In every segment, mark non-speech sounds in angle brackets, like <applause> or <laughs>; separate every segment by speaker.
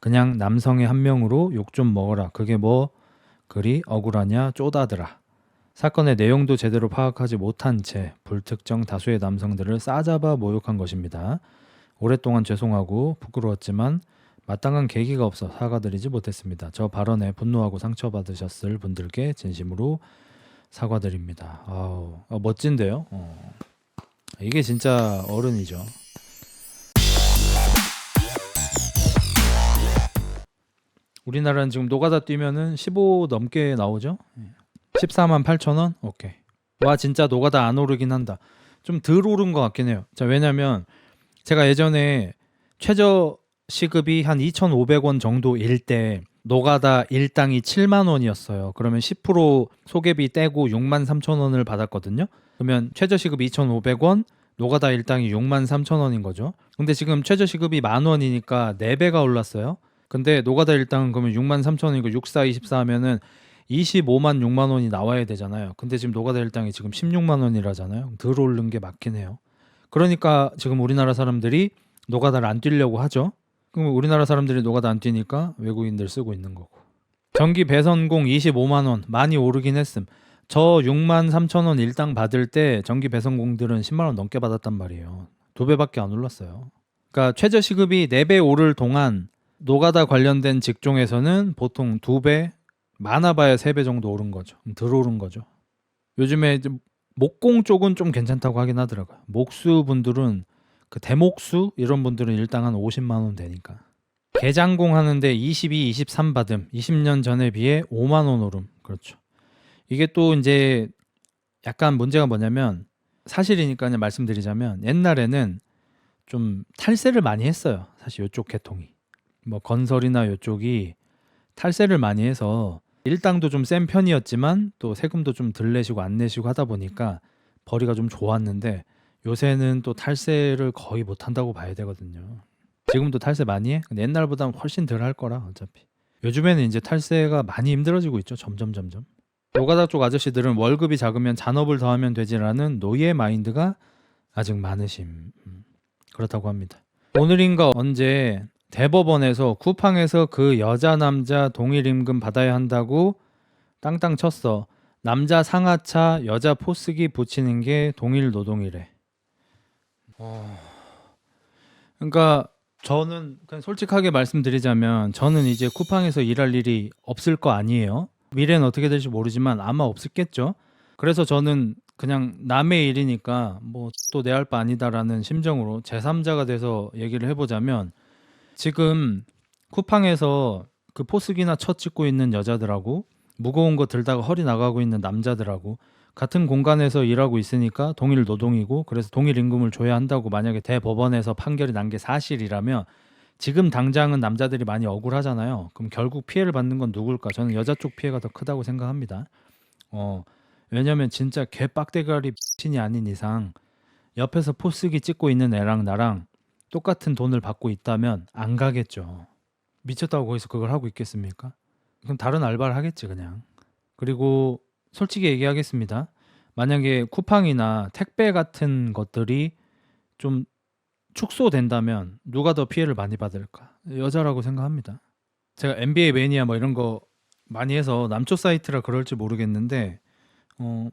Speaker 1: 그냥 남성의 한 명으로 욕 좀 먹어라. 그게 뭐 그리 억울하냐 쪼다더라. 사건의 내용도 제대로 파악하지 못한 채 불특정 다수의 남성들을 싸잡아 모욕한 것입니다. 오랫동안 죄송하고 부끄러웠지만 마땅한 계기가 없어 사과드리지 못했습니다. 저 발언에 분노하고 상처받으셨을 분들께 진심으로 사과드립니다. 아우 아, 멋진데요. 어. 이게 진짜 어른이죠. 우리나라는 지금 노가다 뛰면은 15 넘게 나오죠. 14만 8천 원? 오케이. 와 진짜 노가다 안 오르긴 한다. 좀 덜 오른 것 같긴 해요. 자 왜냐면 제가 예전에 최저 시급이 한 2,500원 정도일 때 노가다 일당이 7만 원이었어요. 그러면 10% 소개비 떼고 6만 3천 원을 받았거든요. 그러면 최저 시급 2,500원, 노가다 일당이 6만 3천 원인 거죠. 근데 지금 최저 시급이 만 원이니까 4배가 올랐어요. 근데 노가다 일당은 그러면 6만 3천 원이고 64, 24 하면은 25만 6만 원이 나와야 되잖아요. 근데 지금 노가다 일당이 지금 16만 원이라잖아요. 덜 오른 게 맞긴 해요. 그러니까 지금 우리나라 사람들이 노가다를 안 뛰려고 하죠. 그럼 우리나라 사람들이 노가다 안 뛰니까 외국인들 쓰고 있는 거고. 전기 배선공 25만 원 많이 오르긴 했음. 저 6만 3천 원 일당 받을 때 전기 배선공들은 10만 원 넘게 받았단 말이에요. 두 배밖에 안 올랐어요. 그러니까 최저 시급이 4배 오를 동안 노가다 관련된 직종에서는 보통 두 배, 많아봐야 세 배 정도 오른 거죠. 덜 오른 거죠. 요즘에 이제 목공 쪽은 좀 괜찮다고 하긴 하더라고요. 목수 분들은 그 대목수 이런 분들은 일당 한 50만 원 되니까. 개장공 하는데 22, 23 받음. 20년 전에 비해 5만 원 오름. 그렇죠. 이게 또 이제 약간 문제가 뭐냐면 사실이니까 말씀드리자면 옛날에는 좀 탈세를 많이 했어요. 사실 이쪽 계통이. 뭐 건설이나 이쪽이 탈세를 많이 해서 일당도 좀 센 편이었지만 또 세금도 좀 덜 내시고 안 내시고 하다 보니까 벌이가 좀 좋았는데 요새는 또 탈세를 거의 못 한다고 봐야 되거든요. 지금도 탈세 많이 해? 근데 옛날보다는 훨씬 덜 할 거라 어차피. 요즘에는 이제 탈세가 많이 힘들어지고 있죠. 점점 점점. 노가다 쪽 아저씨들은 월급이 작으면 잔업을 더하면 되지라는 노예 마인드가 아직 많으심. 음, 그렇다고 합니다. 오늘인가 언제 대법원에서 쿠팡에서 그 여자 남자 동일 임금 받아야 한다고 땅땅 쳤어. 남자 상하차 여자 포스기 붙이는 게 동일 노동이래. 어... 그러니까 저는 그냥 솔직하게 말씀드리자면 저는 이제 쿠팡에서 일할 일이 없을 거 아니에요. 미래는 어떻게 될지 모르지만 아마 없겠죠. 그래서 저는 그냥 남의 일이니까 뭐 또 내 할 바 아니다라는 심정으로 제3자가 돼서 얘기를 해보자면 지금 쿠팡에서 그 포스기나 첫 찍고 있는 여자들하고 무거운 거 들다가 허리 나가고 있는 남자들하고 같은 공간에서 일하고 있으니까 동일 노동이고 그래서 동일 임금을 줘야 한다고 만약에 대법원에서 판결이 난 게 사실이라면 지금 당장은 남자들이 많이 억울하잖아요. 그럼 결국 피해를 받는 건 누굴까? 저는 여자 쪽 피해가 더 크다고 생각합니다. 어, 왜냐면 진짜 개 빡대가리 <laughs> 신이 아닌 이상 옆에서 포스기 찍고 있는 애랑 나랑 똑같은 돈을 받고 있다면 안 가겠죠. 미쳤다고 거기서 그걸 하고 있겠습니까? 그럼 다른 알바를 하겠지 그냥. 그리고 솔직히 얘기하겠습니다. 만약에 쿠팡이나 택배 같은 것들이 좀 축소된다면 누가 더 피해를 많이 받을까? 여자라고 생각합니다. 제가 NBA 매니아 뭐 이런 거 많이 해서 남초 사이트라 그럴지 모르겠는데 어,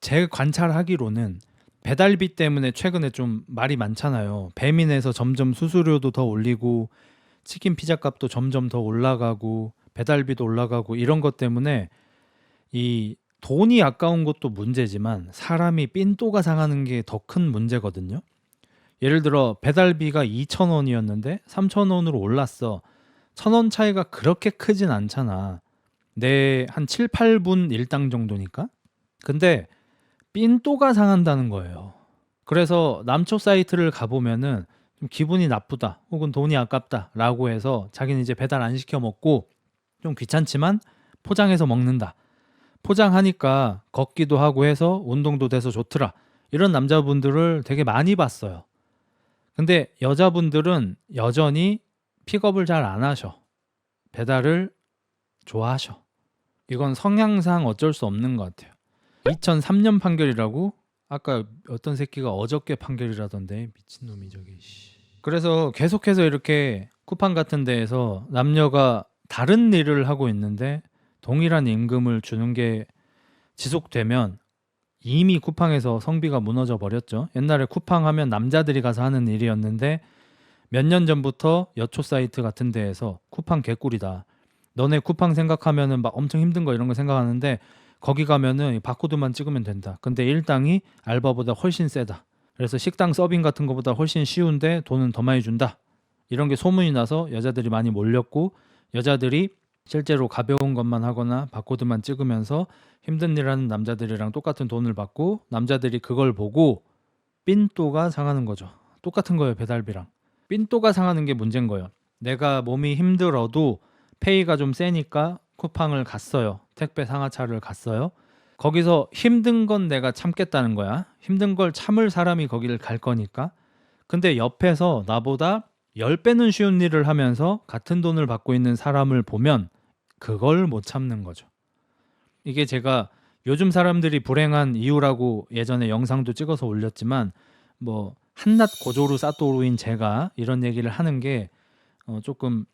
Speaker 1: 제 관찰하기로는 배달비 때문에 최근에 좀 말이 많잖아요. 배민에서 점점 수수료도 더 올리고 치킨 피자 값도 점점 더 올라가고 배달비도 올라가고 이런 것 때문에 이 돈이 아까운 것도 문제지만 사람이 삔또가 상하는 게 더 큰 문제거든요. 예를 들어 배달비가 2,000원이었는데 3,000원으로 올랐어. 1,000원 차이가 그렇게 크진 않잖아. 내 한 7, 8분 일당 정도니까. 근데 삔또가 상한다는 거예요. 그래서 남초 사이트를 가보면은 좀 기분이 나쁘다 혹은 돈이 아깝다라고 해서 자기는 이제 배달 안 시켜 먹고 좀 귀찮지만 포장해서 먹는다. 포장하니까 걷기도 하고 해서 운동도 돼서 좋더라. 이런 남자분들을 되게 많이 봤어요. 근데 여자분들은 여전히 픽업을 잘 안 하셔. 배달을 좋아하셔. 이건 성향상 어쩔 수 없는 것 같아요. 2003년 판결이라고? 아까 어떤 새끼가 어저께 판결이라던데 미친놈이 저기 씨. 그래서 계속해서 이렇게 쿠팡 같은 데에서 남녀가 다른 일을 하고 있는데 동일한 임금을 주는 게 지속되면 이미 쿠팡에서 성비가 무너져 버렸죠. 옛날에 쿠팡 하면 남자들이 가서 하는 일이었는데 몇 년 전부터 여초 사이트 같은 데에서 쿠팡 개꿀이다. 너네 쿠팡 생각하면은 막 엄청 힘든 거 이런 거 생각하는데 거기 가면은 이 바코드만 찍으면 된다. 근데 일당이 알바보다 훨씬 세다. 그래서 식당 서빙 같은 거보다 훨씬 쉬운데 돈은 더 많이 준다. 이런 게 소문이 나서 여자들이 많이 몰렸고 여자들이 실제로 가벼운 것만 하거나 바코드만 찍으면서 힘든 일 하는 남자들이랑 똑같은 돈을 받고 남자들이 그걸 보고 삔또가 상하는 거죠. 똑같은 거예요, 배달비랑. 삔또가 상하는 게 문제인 거예요. 내가 몸이 힘들어도 페이가 좀 세니까 쿠팡을 갔어요. 택배 상하차를 갔어요. 거기서 힘든 건 내가 참겠다는 거야. 힘든 걸 참을 사람이 거기를 갈 거니까. 근데 옆에서 나보다 10배는 쉬운 일을 하면서 같은 돈을 받고 있는 사람을 보면 그걸 못 참는 거죠. 이게 제가 요즘 사람들이 불행한 이유라고 예전에 영상도 찍어서 올렸지만 뭐 한낱 고조루 사또루인 제가 이런 얘기를 하는 게 어, 조금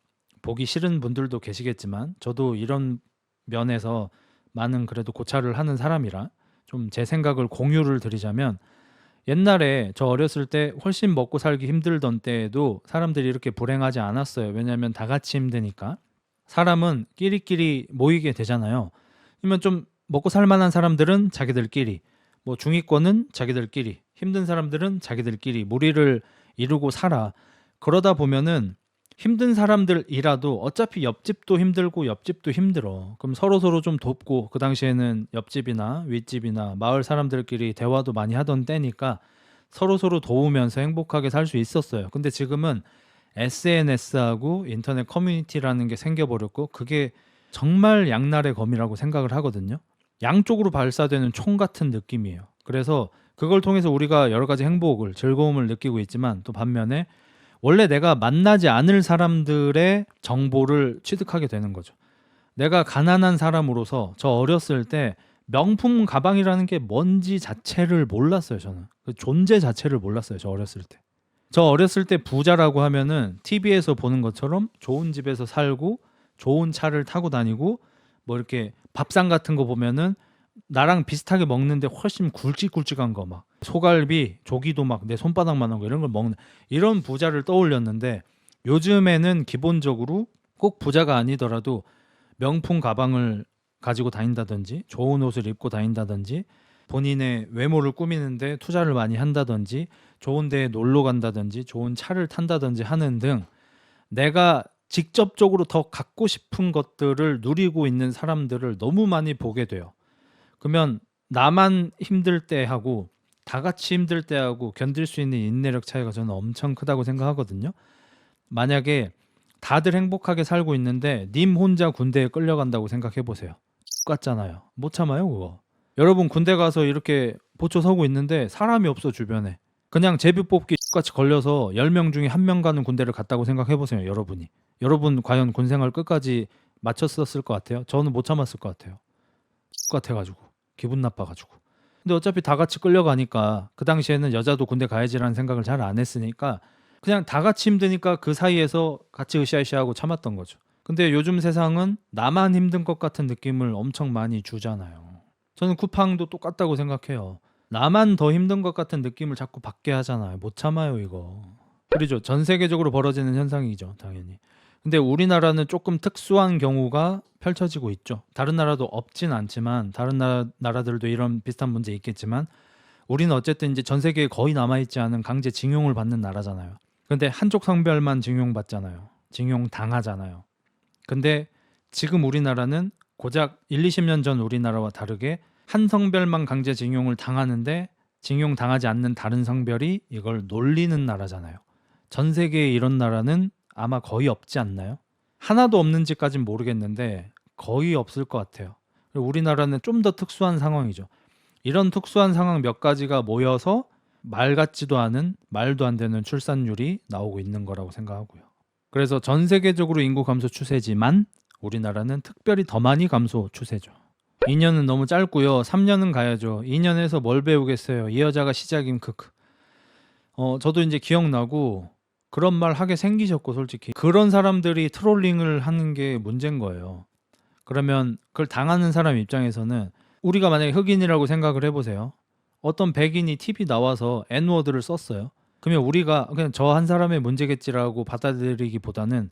Speaker 1: 보기 싫은 분들도 계시겠지만 저도 이런 면에서 많은 그래도 고찰을 하는 사람이라 좀 제 생각을 공유를 드리자면 옛날에 저 어렸을 때 훨씬 먹고 살기 힘들던 때에도 사람들이 이렇게 불행하지 않았어요. 왜냐하면 다 같이 힘드니까. 사람은 끼리끼리 모이게 되잖아요. 그러면 좀 먹고 살 만한 사람들은 자기들끼리, 뭐 중위권은 자기들끼리, 힘든 사람들은 자기들끼리 무리를 이루고 살아. 그러다 보면은 힘든 사람들이라도 어차피 옆집도 힘들고 옆집도 힘들어. 그럼 서로 서로 좀 돕고 그 당시에는 옆집이나 윗집이나 마을 사람들끼리 대화도 많이 하던 때니까 서로 서로 도우면서 행복하게 살 수 있었어요. 근데 지금은 SNS하고 인터넷 커뮤니티라는 게 생겨버렸고 그게 정말 양날의 검이라고 생각을 하거든요. 양쪽으로 발사되는 총 같은 느낌이에요. 그래서 그걸 통해서 우리가 여러 가지 행복을 즐거움을 느끼고 있지만 또 반면에 원래 내가 만나지 않을 사람들의 정보를 취득하게 되는 거죠. 내가 가난한 사람으로서 저 어렸을 때 명품 가방이라는 게 뭔지 자체를 몰랐어요. 저는 그 존재 자체를 몰랐어요. 저 어렸을 때. 저 어렸을 때 부자라고 하면은 TV에서 보는 것처럼 좋은 집에서 살고 좋은 차를 타고 다니고 뭐 이렇게 밥상 같은 거 보면은 나랑 비슷하게 먹는데 훨씬 굵직굵직한 거 막 소갈비, 조기도 막 내 손바닥만한 거 이런 걸 먹는 이런 부자를 떠올렸는데 요즘에는 기본적으로 꼭 부자가 아니더라도 명품 가방을 가지고 다닌다든지 좋은 옷을 입고 다닌다든지 본인의 외모를 꾸미는데 투자를 많이 한다든지 좋은 데에 놀러 간다든지 좋은 차를 탄다든지 하는 등 내가 직접적으로 더 갖고 싶은 것들을 누리고 있는 사람들을 너무 많이 보게 돼요. 그러면 나만 힘들 때 하고 다 같이 힘들 때 하고 견딜 수 있는 인내력 차이가 저는 엄청 크다고 생각하거든요. 만약에 다들 행복하게 살고 있는데 님 혼자 군대에 끌려간다고 생각해 보세요. 똑같잖아요. 못 참아요, 그거. 여러분 군대 가서 이렇게 보초 서고 있는데 사람이 없어 주변에. 그냥 제비 뽑기 같이 걸려서 10명 중에 한 명 가는 군대를 갔다고 생각해 보세요, 여러분이. 여러분 과연 군 생활 끝까지 마쳤었을 것 같아요? 저는 못 참았을 것 같아요. 똑같아 가지고. 기분 나빠 가지고. 근데 어차피 다 같이 끌려가니까 그 당시에는 여자도 군대 가야지라는 생각을 잘 안 했으니까 그냥 다 같이 힘드니까 그 사이에서 같이 으쌰으쌰하고 참았던 거죠. 근데 요즘 세상은 나만 힘든 것 같은 느낌을 엄청 많이 주잖아요. 저는 쿠팡도 똑같다고 생각해요. 나만 더 힘든 것 같은 느낌을 자꾸 받게 하잖아요. 못 참아요, 이거. 그렇죠. 전 세계적으로 벌어지는 현상이죠, 당연히. 근데 우리나라는 조금 특수한 경우가 펼쳐지고 있죠. 다른 나라도 없진 않지만 다른 나라, 나라들도 이런 비슷한 문제 있겠지만 우리는 어쨌든 이제 전 세계에 거의 남아 있지 않은 강제 징용을 받는 나라잖아요. 근데 한쪽 성별만 징용받잖아요. 징용 당하잖아요. 근데 지금 우리나라는 고작 1, 20년 전 우리나라와 다르게 한 성별만 강제 징용을 당하는데 징용 당하지 않는 다른 성별이 이걸 놀리는 나라잖아요. 전 세계에 이런 나라는 아마 거의 없지 않나요? 하나도 없는지까진 모르겠는데 거의 없을 것 같아요. 우리나라는 좀 더 특수한 상황이죠. 이런 특수한 상황 몇 가지가 모여서 말 같지도 않은 말도 안 되는 출산율이 나오고 있는 거라고 생각하고요. 그래서 전 세계적으로 인구 감소 추세지만 우리나라는 특별히 더 많이 감소 추세죠. 2년은 너무 짧고요. 3년은 가야죠. 2년에서 뭘 배우겠어요. 이 여자가 시작임 크크. 어, 저도 이제 기억나고 그런 말 하게 생기셨고 솔직히 그런 사람들이 트롤링을 하는 게 문제인 거예요. 그러면 그걸 당하는 사람 입장에서는 우리가 만약에 흑인이라고 생각을 해보세요. 어떤 백인이 TV 나와서 N워드를 썼어요. 그러면 우리가 그냥 저 한 사람의 문제겠지라고 받아들이기보다는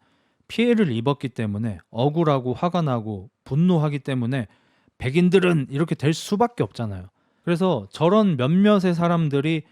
Speaker 1: 피해를 입었기 때문에 억울하고 화가 나고 분노하기 때문에 백인들은 이렇게 될 수밖에 없잖아요. 그래서 저런 몇몇의 사람들이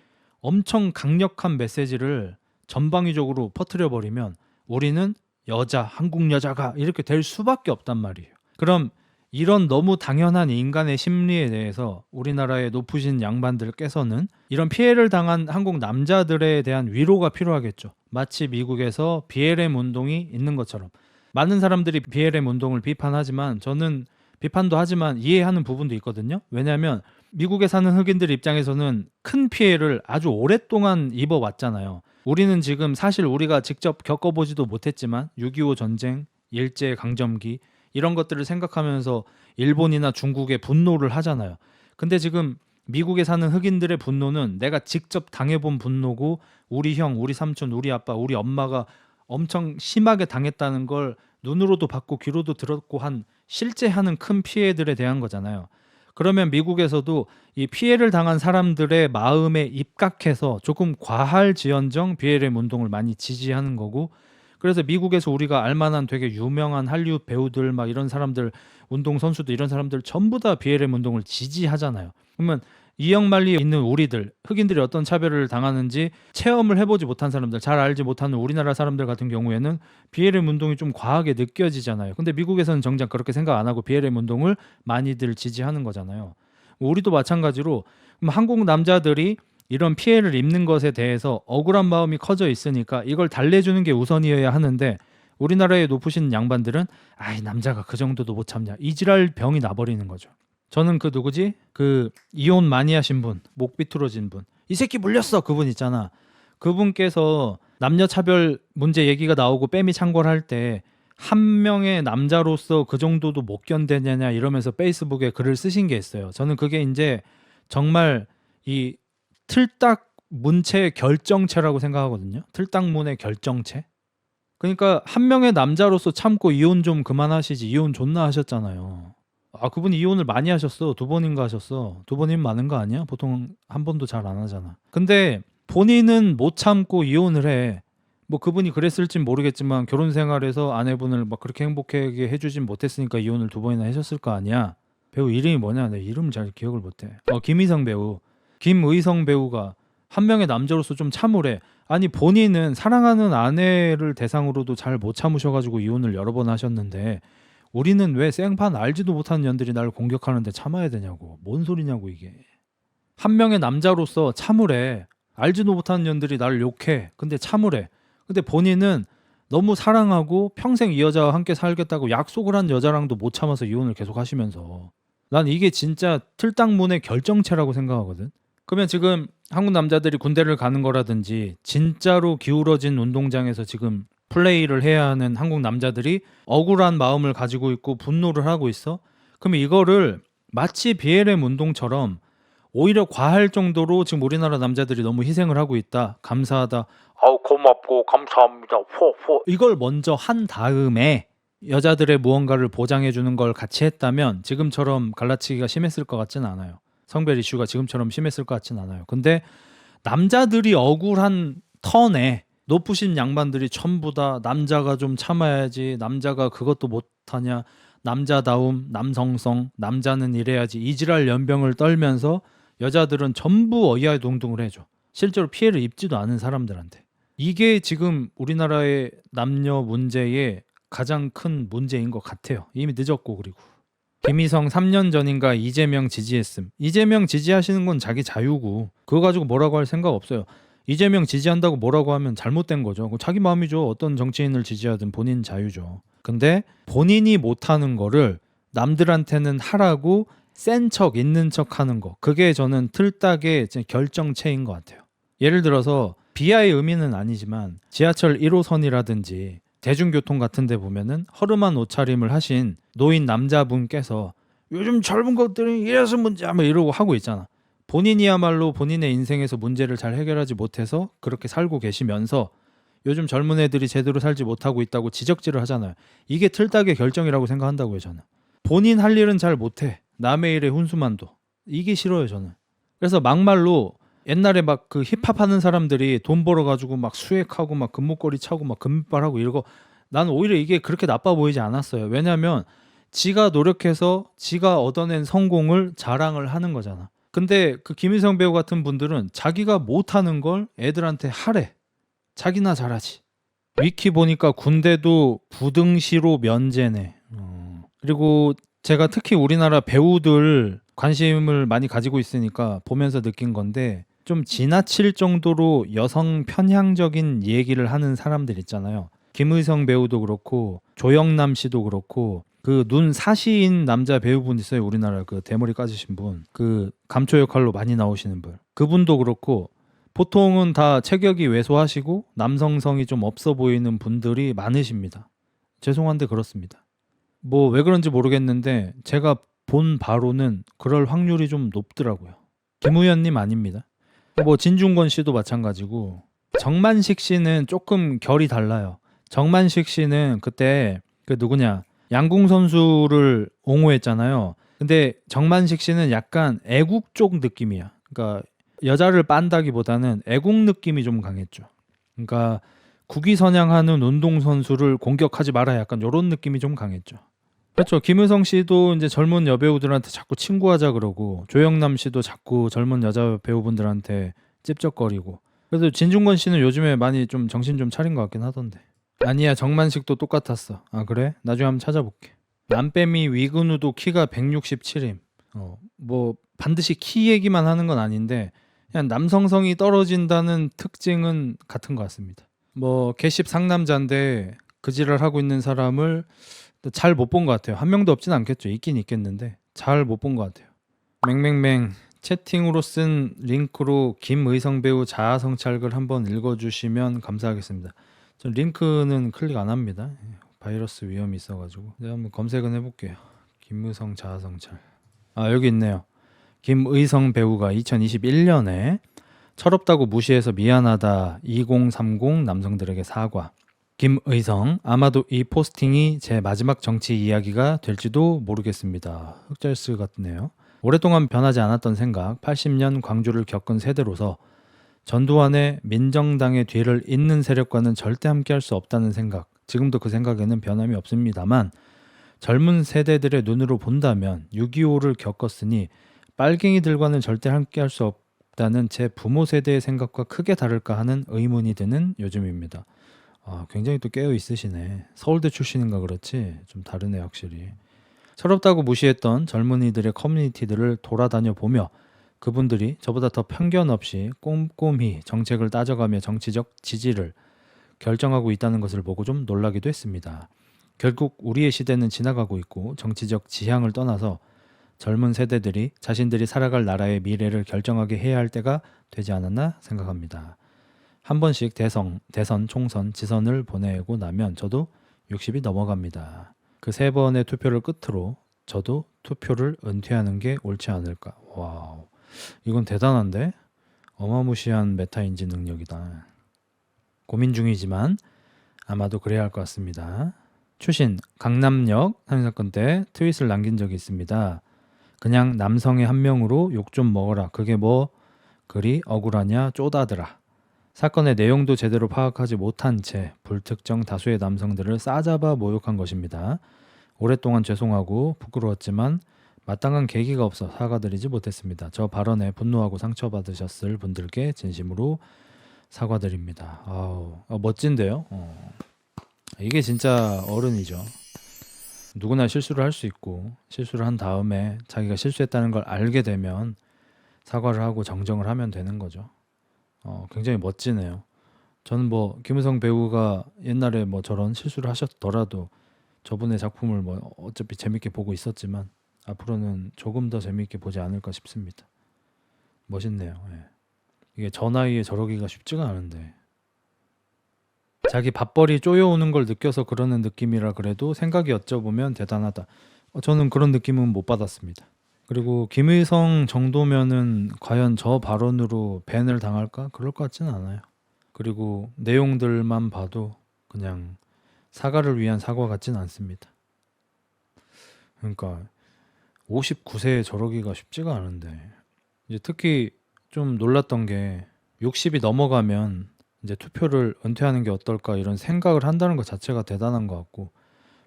Speaker 1: 엄청 강력한 메시지를 전방위적으로 퍼뜨려 버리면 우리는 여자, 한국 여자가 이렇게 될 수밖에 없단 말이에요. 그럼 이런 너무 당연한 인간의 심리에 대해서 우리나라의 높으신 양반들께서는 이런 피해를 당한 한국 남자들에 대한 위로가 필요하겠죠. 마치 미국에서 BLM 운동이 있는 것처럼 많은 사람들이 BLM 운동을 비판하지만 저는 비판도 하지만 이해하는 부분도 있거든요. 왜냐하면 미국에 사는 흑인들 입장에서는 큰 피해를 아주 오랫동안 입어왔잖아요. 우리는 지금 사실 우리가 직접 겪어보지도 못했지만 6.25 전쟁, 일제 강점기 이런 것들을 생각하면서 일본이나 중국에 분노를 하잖아요. 근데 지금 미국에 사는 흑인들의 분노는 내가 직접 당해본 분노고 우리 형, 우리 삼촌, 우리 아빠, 우리 엄마가 엄청 심하게 당했다는 걸 눈으로도 봤고 귀로도 들었고 한 실제 하는 큰 피해들에 대한 거잖아요. 그러면 미국에서도 이 피해를 당한 사람들의 마음에 입각해서 조금 과할지언정 BLM 운동을 많이 지지하는 거고 그래서 미국에서 우리가 알만한 되게 유명한 한류 배우들 막 이런 사람들 운동 선수들 이런 사람들 전부 다 BLM 운동을 지지하잖아요. 그러면 이영만리에 있는 우리들 흑인들이 어떤 차별을 당하는지 체험을 해보지 못한 사람들 잘 알지 못하는 우리나라 사람들 같은 경우에는 BLM 운동이 좀 과하게 느껴지잖아요. 근데 미국에서는 정작 그렇게 생각 안 하고 BLM 운동을 많이들 지지하는 거잖아요. 우리도 마찬가지로 한국 남자들이 이런 피해를 입는 것에 대해서 억울한 마음이 커져 있으니까 이걸 달래주는 게 우선이어야 하는데 우리나라의 높으신 양반들은 아이 남자가 그 정도도 못 참냐 이지랄 병이 나버리는 거죠. 저는 그 누구지 그 이혼 많이 하신 분 목 비틀어진 분 이 새끼 물렸어 그분 있잖아 그분께서 남녀 차별 문제 얘기가 나오고 빼미 창궐할 때 한 명의 남자로서 그 정도도 못 견뎌내냐 이러면서 페이스북에 글을 쓰신 게 있어요. 저는 그게 이제 정말 이 틀딱 문체의 결정체라고 생각하거든요. 틀딱문의 결정체. 그러니까 한 명의 남자로서 참고 이혼 좀 그만하시지. 이혼 존나 하셨잖아요. 아 그분이 이혼을 많이 하셨어. 두 번인가 하셨어. 두 번이면 많은 거 아니야? 보통 한 번도 잘 안 하잖아. 근데 본인은 못 참고 이혼을 해. 뭐 그분이 그랬을진 모르겠지만 결혼 생활에서 아내분을 막 그렇게 행복하게 해주진 못했으니까 이혼을 두 번이나 하셨을 거 아니야. 배우 이름이 뭐냐? 내 이름 잘 기억을 못해. 어 김희성 배우. 김의성 배우가 한 명의 남자로서 좀 참으래. 아니 본인은 사랑하는 아내를 대상으로도 잘 못 참으셔가지고 이혼을 여러 번 하셨는데 우리는 왜 생판 알지도 못하는 년들이 나를 공격하는데 참아야 되냐고. 뭔 소리냐고 이게. 한 명의 남자로서 참으래. 알지도 못하는 년들이 나를 욕해. 근데 참으래. 근데 본인은 너무 사랑하고 평생 이 여자와 함께 살겠다고 약속을 한 여자랑도 못 참아서 이혼을 계속 하시면서 난 이게 진짜 틀딱문의 결정체라고 생각하거든. 그러면 지금 한국 남자들이 군대를 가는 거라든지 진짜로 기울어진 운동장에서 지금 플레이를 해야 하는 한국 남자들이 억울한 마음을 가지고 있고 분노를 하고 있어. 그러면 이거를 마치 BLM 운동처럼 오히려 과할 정도로 지금 우리나라 남자들이 너무 희생을 하고 있다. 감사하다. 아우 고맙고 감사합니다. 포포 이걸 먼저 한 다음에 여자들의 무언가를 보장해 주는 걸 같이 했다면 지금처럼 갈라치기가 심했을 것 같지는 않아요. 성별 이슈가 지금처럼 심했을 것 같지는 않아요. 근데 남자들이 억울한 턴에 높으신 양반들이 전부 다 남자가 좀 참아야지 남자가 그것도 못하냐 남자다움 남성성 남자는 이래야지 이지랄 연병을 떨면서 여자들은 전부 어이야동동을 해줘. 실제로 피해를 입지도 않은 사람들한테. 이게 지금 우리나라의 남녀 문제의 가장 큰 문제인 것 같아요. 이미 늦었고 그리고. 김희성 3년 전인가 이재명 지지했음. 이재명 지지하시는 건 자기 자유고 그거 가지고 뭐라고 할 생각 없어요 이재명 지지한다고 뭐라고 하면 잘못된 거죠. 자기 마음이죠. 어떤 정치인을 지지하든 본인 자유죠. 근데 본인이 못하는 거를 남들한테는 하라고 센 척, 있는 척 하는 거. 그게 저는 틀딱의 결정체인 것 같아요. 예를 들어서 비하의 의미는 아니지만 지하철 1호선이라든지 대중교통 같은 데 보면은 허름한 옷차림을 하신 노인 남자분께서 요즘 젊은 것들이 이래서 문제야 뭐 이러고 하고 있잖아. 본인이야말로 본인의 인생에서 문제를 잘 해결하지 못해서 그렇게 살고 계시면서 요즘 젊은 애들이 제대로 살지 못하고 있다고 지적질을 하잖아요. 이게 틀딱의 결정이라고 생각한다고요, 저는. 본인 할 일은 잘 못해. 남의 일에 훈수만 둬. 이게 싫어요, 저는. 그래서 막말로 옛날에 막 그 힙합 하는 사람들이 돈 벌어 가지고 막 수액하고 막 금목걸이 차고 막 금발하고 이러고 난 오히려 이게 그렇게 나빠 보이지 않았어요. 왜냐면 지가 노력해서 지가 얻어낸 성공을 자랑을 하는 거잖아. 근데 그 김희성 배우 같은 분들은 자기가 못하는 걸 애들한테 하래. 자기나 잘하지. 위키 보니까 군대도 부등시로 면제네. 어. 그리고 제가 특히 우리나라 배우들 관심을 많이 가지고 있으니까 보면서 느낀 건데 좀 지나칠 정도로 여성 편향적인 얘기를 하는 사람들 있잖아요. 김의성 배우도 그렇고 조영남 씨도 그렇고 그 눈 사시인 남자 배우분 있어요. 우리나라 그 대머리 까지신 분. 그 감초 역할로 많이 나오시는 분. 그분도 그렇고 보통은 다 체격이 왜소하시고 남성성이 좀 없어 보이는 분들이 많으십니다. 죄송한데 그렇습니다. 뭐 왜 그런지 모르겠는데 제가 본 바로는 그럴 확률이 좀 높더라고요. 김우현님 아닙니다. 뭐 진중권 씨도 마찬가지고 정만식 씨는 조금 결이 달라요. 정만식 씨는 그때 그 누구냐 양궁 선수를 옹호했잖아요. 근데 정만식 씨는 약간 애국 쪽 느낌이야. 그러니까 여자를 빤다기보다는 애국 느낌이 좀 강했죠. 그러니까 국위 선양하는 운동 선수를 공격하지 마라 약간 이런 느낌이 좀 강했죠. 그렇죠. 김효성 씨도 이제 젊은 여배우들한테 자꾸 친구하자 그러고 조영남 씨도 자꾸 젊은 여자 배우분들한테 찝쩍거리고. 그래서 진중권 씨는 요즘에 많이 좀 정신 좀 차린 것 같긴 하던데. 아니야 정만식도 똑같았어. 아 그래? 나중에 한번 찾아볼게. 남빼미 위근우도 키가 167임. 어, 뭐 반드시 키 얘기만 하는 건 아닌데 그냥 남성성이 떨어진다는 특징은 같은 것 같습니다. 뭐 개십 상남자인데 그 지랄 하고 있는 사람을 잘 못 본 것 같아요. 한 명도 없진 않겠죠. 있긴 있겠는데 잘 못 본 것 같아요. 맹맹맹 채팅으로 쓴 링크로 김의성 배우 자아 성찰글 한번 읽어주시면 감사하겠습니다. 전 링크는 클릭 안 합니다. 바이러스 위험이 있어가지고 내가 한번 검색은 해볼게요. 김의성 자아 성찰. 아 여기 있네요. 김의성 배우가 2021년에 철없다고 무시해서 미안하다 2030 남성들에게 사과. 김의성 아마도 이 포스팅이 제 마지막 정치 이야기가 될지도 모르겠습니다. 흑잘스 같네요. 오랫동안 변하지 않았던 생각, 80년 광주를 겪은 세대로서 전두환의 민정당의 뒤를 잇는 세력과는 절대 함께할 수 없다는 생각, 지금도 그 생각에는 변함이 없습니다만 젊은 세대들의 눈으로 본다면 6.25를 겪었으니 빨갱이들과는 절대 함께할 수 없다는 제 부모 세대의 생각과 크게 다를까 하는 의문이 드는 요즘입니다. 아, 굉장히 또 깨어 있으시네. 서울대 출신인가 그렇지 좀 다르네 확실히. 철없다고 무시했던 젊은이들의 커뮤니티들을 돌아다녀 보며 그분들이 저보다 더 편견 없이 꼼꼼히 정책을 따져가며 정치적 지지를 결정하고 있다는 것을 보고 좀 놀라기도 했습니다. 결국 우리의 시대는 지나가고 있고 정치적 지향을 떠나서 젊은 세대들이 자신들이 살아갈 나라의 미래를 결정하게 해야 할 때가 되지 않았나 생각합니다. 한 번씩 대선, 대선, 총선, 지선을 보내고 나면 저도 60이 넘어갑니다. 그 세 번의 투표를 끝으로 저도 투표를 은퇴하는 게 옳지 않을까. 와우. 이건 대단한데? 어마무시한 메타 인지 능력이다. 고민 중이지만 아마도 그래야 할 것 같습니다. 추신 강남역 살인사건 때 트윗을 남긴 적이 있습니다. 그냥 남성의 한 명으로 욕 좀 먹어라. 그게 뭐 그리 억울하냐 쪼다더라. 사건의 내용도 제대로 파악하지 못한 채 불특정 다수의 남성들을 싸잡아 모욕한 것입니다. 오랫동안 죄송하고 부끄러웠지만 마땅한 계기가 없어 사과드리지 못했습니다. 저 발언에 분노하고 상처받으셨을 분들께 진심으로 사과드립니다. 아우 아, 멋진데요. 어. 이게 진짜 어른이죠. 누구나 실수를 할 수 있고 실수를 한 다음에 자기가 실수했다는 걸 알게 되면 사과를 하고 정정을 하면 되는 거죠. 어, 굉장히 멋지네요. 저는 뭐 김우성 배우가 옛날에 뭐 저런 실수를 하셨더라도 저분의 작품을 뭐 어차피 재밌게 보고 있었지만 앞으로는 조금 더 재밌게 보지 않을까 싶습니다. 멋있네요. 예. 이게 저 나이에 저러기가 쉽지가 않은데 자기 밥벌이 쪼여오는 걸 느껴서 그러는 느낌이라 그래도 생각이 어쩌보면 대단하다. 어, 저는 그런 느낌은 못 받았습니다. 그리고 김의성 정도면은 과연 저 발언으로 밴을 당할까? 그럴 것 같지는 않아요. 그리고 내용들만 봐도 그냥 사과를 위한 사과 같진 않습니다. 그러니까 59세에 저러기가 쉽지가 않은데 이제 특히 좀 놀랐던 게 60이 넘어가면 이제 투표를 은퇴하는 게 어떨까 이런 생각을 한다는 것 자체가 대단한 것 같고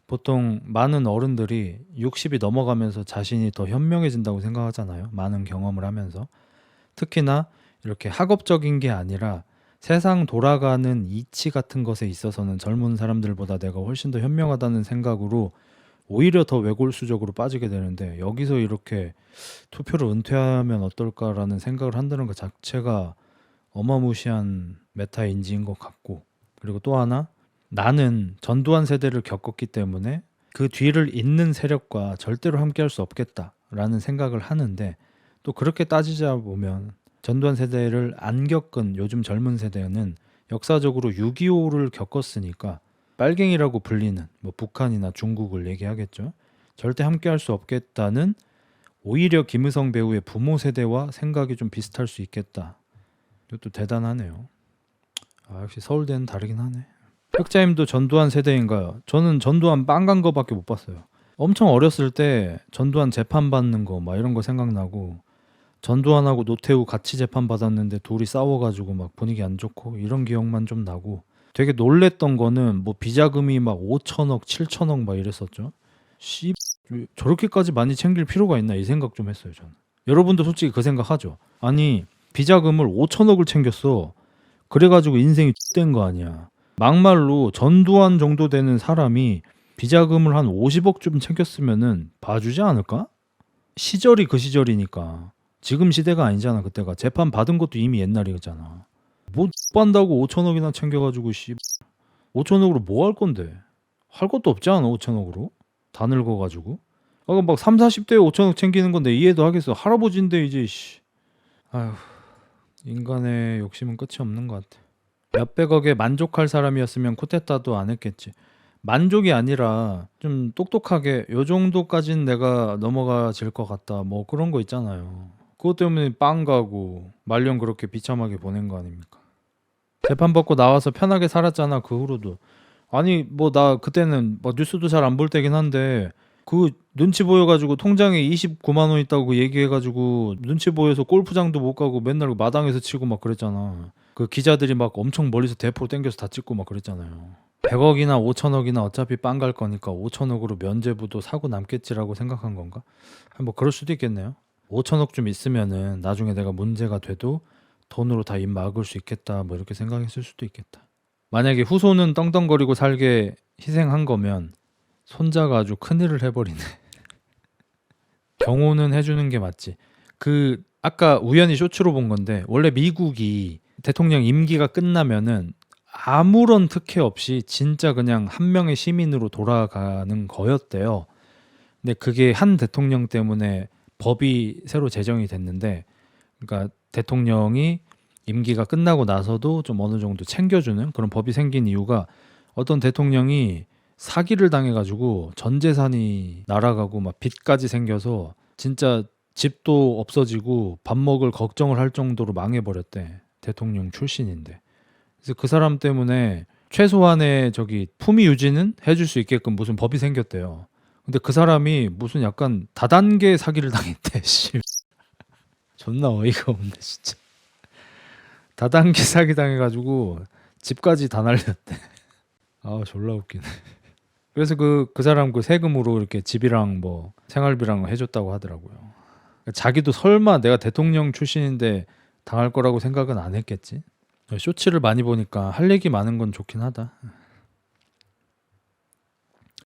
Speaker 1: 보통 많은 어른들이 60이 넘어가면서 자신이 더 현명해진다고 생각하잖아요. 많은 경험을 하면서 특히나 이렇게 학업적인 게 아니라 세상 돌아가는 이치 같은 것에 있어서는 젊은 사람들보다 내가 훨씬 더 현명하다는 생각으로 오히려 더 외골수적으로 빠지게 되는데 여기서 이렇게 투표를 은퇴하면 어떨까라는 생각을 한다는 것 자체가 어마무시한 메타 인지인 것 같고 그리고 또 하나 나는 전두환 세대를 겪었기 때문에 그 뒤를 잇는 세력과 절대로 함께할 수 없겠다라는 생각을 하는데 또 그렇게 따지자 보면 전두환 세대를 안 겪은 요즘 젊은 세대는 역사적으로 6.25를 겪었으니까 빨갱이라고 불리는 뭐 북한이나 중국을 얘기하겠죠. 절대 함께 할 수 없겠다는 오히려 김의성 배우의 부모 세대와 생각이 좀 비슷할 수 있겠다. 이것도 대단하네요. 아, 역시 서울대는 다르긴 하네. 흑자님도 전두환 세대인가요? 저는 전두환 빵 간 거밖에 못 봤어요. 엄청 어렸을 때 전두환 재판 받는 거 막 이런 거 생각나고 전두환하고 노태우 같이 재판 받았는데 둘이 싸워가지고 막 분위기 안 좋고 이런 기억만 좀 나고 되게 놀랬던 거는 뭐 비자금이 막 5천억, 7천억 막 이랬었죠. 씨 저렇게까지 많이 챙길 필요가 있나 이 생각 좀 했어요 저는. 여러분도 솔직히 그 생각 하죠. 아니 비자금을 5천억을 챙겼어. 그래가지고 인생이 된거 아니야. 막말로 전두환 정도 되는 사람이 비자금을 한 50억 좀 챙겼으면은 봐주지 않을까? 시절이 그 시절이니까 지금 시대가 아니잖아 그때가 재판 받은 것도 이미 옛날이잖아. 뭐 반다고 5천억이나 챙겨가지고 씨 5천억으로 뭐 할 건데? 할 것도 없지 않아 5천억으로? 다 늙어가지고. 아까 막 3, 40대에 5천억 챙기는 건데 이해도 하겠어. 할아버지인데 이제 씨. 아휴 인간의 욕심은 끝이 없는 것 같아. 몇백억에 만족할 사람이었으면 쿠데타도 안 했겠지. 만족이 아니라 좀 똑똑하게 요 정도까지는 내가 넘어가질 것 같다. 뭐 그런 거 있잖아요. 그것 때문에 빵 가고 말년 그렇게 비참하게 보낸 거 아닙니까? 재판 받고 나와서 편하게 살았잖아. 그 후로도. 아니 뭐 나 그때는 뭐 뉴스도 잘 안 볼 때긴 한데 그 눈치 보여가지고 통장에 29만 원 있다고 얘기해가지고 눈치 보여서 골프장도 못 가고 맨날 마당에서 치고 막 그랬잖아. 그 기자들이 막 엄청 멀리서 대포 땡겨서 다 찍고 막 그랬잖아요. 100억이나 5천억이나 어차피 빵 갈 거니까 5천억으로 면제부도 사고 남겠지라고 생각한 건가? 뭐 그럴 수도 있겠네요. 5천억 좀 있으면은 나중에 내가 문제가 돼도 돈으로 다 입 막을 수 있겠다 뭐 이렇게 생각했을 수도 있겠다. 만약에 후손은 떵떵거리고 살게 희생한 거면 손자가 아주 큰일을 해버리네. <laughs> 경호는 해주는 게 맞지. 그 아까 우연히 쇼츠로 본 건데 원래 미국이 대통령 임기가 끝나면은 아무런 특혜 없이 진짜 그냥 한 명의 시민으로 돌아가는 거였대요. 근데 그게 한 대통령 때문에 법이 새로 제정이 됐는데, 그러니까 대통령이 임기가 끝나고 나서도 좀 어느 정도 챙겨주는 그런 법이 생긴 이유가 어떤 대통령이 사기를 당해가지고 전 재산이 날아가고 막 빚까지 생겨서 진짜 집도 없어지고 밥 먹을 걱정을 할 정도로 망해버렸대 대통령 출신인데 그래서 그 사람 때문에 최소한의 저기 품위 유지는 해줄 수 있게끔 무슨 법이 생겼대요. 근데 그 사람이 무슨 약간 다단계 사기를 당했대. <laughs> 씨. 존나 어이가 없네 진짜. 다단계 사기 당해가지고 집까지 다 날렸대. 아 졸라 웃기네. 그래서 그그 사람 그 세금으로 이렇게 집이랑 뭐 생활비랑 해줬다고 하더라고요. 자기도 설마 내가 대통령 출신인데 당할 거라고 생각은 안 했겠지. 쇼츠를 많이 보니까 할 얘기 많은 건 좋긴 하다.